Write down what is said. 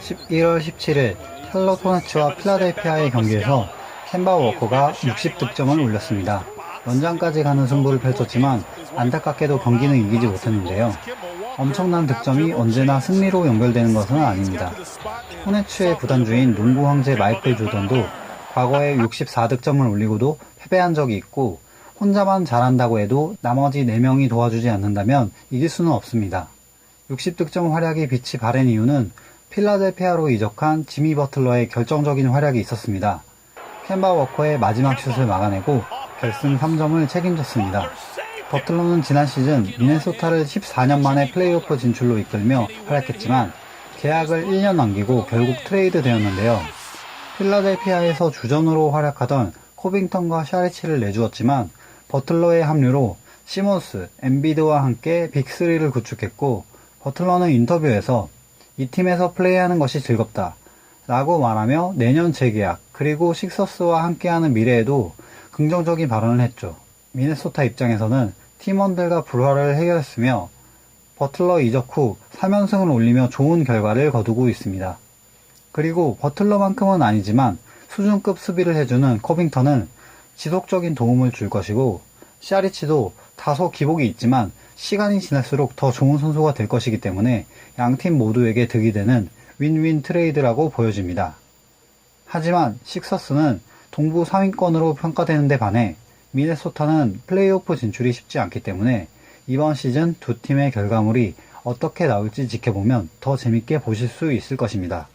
11월 17일 샬럿 호네츠와 필라델피아의 경기에서 캔바 워커가 60득점을 올렸습니다. 연장까지 가는 승부를 펼쳤지만 안타깝게도 경기는 이기지 못했는데요. 엄청난 득점이 언제나 승리로 연결되는 것은 아닙니다. 호네츠의 구단 주인 농구 황제 마이클 조던도 과거에 64득점을 올리고도 패배한 적이 있고 혼자만 잘한다고 해도 나머지 4명이 도와주지 않는다면 이길 수는 없습니다. 60득점 활약이 빛이 바랜 이유는 필라델피아로 이적한 지미 버틀러의 결정적인 활약이 있었습니다. 캔바 워커의 마지막 슛을 막아내고 결승 3점을 책임졌습니다. 버틀러는 지난 시즌 미네소타를 14년 만에 플레이오프 진출로 이끌며 활약했지만 계약을 1년 남기고 결국 트레이드 되었는데요. 필라델피아에서 주전으로 활약하던 코빙턴과 샤리치를 내주었지만 버틀러의 합류로 시몬스, 엠비드와 함께 빅3를 구축했고 버틀러는 인터뷰에서 이 팀에서 플레이하는 것이 즐겁다 라고 말하며 내년 재계약 그리고 식서스와 함께하는 미래에도 긍정적인 발언을 했죠. 미네소타 입장에서는 팀원들과 불화를 해결했으며 버틀러 이적 후 3연승을 올리며 좋은 결과를 거두고 있습니다. 그리고 버틀러만큼은 아니지만 수준급 수비를 해주는 코빙턴은 지속적인 도움을 줄 것이고 샤리치도 다소 기복이 있지만 시간이 지날수록 더 좋은 선수가 될 것이기 때문에 양 팀 모두에게 득이 되는 윈윈 트레이드라고 보여집니다. 하지만 식서스는 동부 상위권으로 평가되는 데 반해 미네소타는 플레이오프 진출이 쉽지 않기 때문에 이번 시즌 두 팀의 결과물이 어떻게 나올지 지켜보면 더 재밌게 보실 수 있을 것입니다.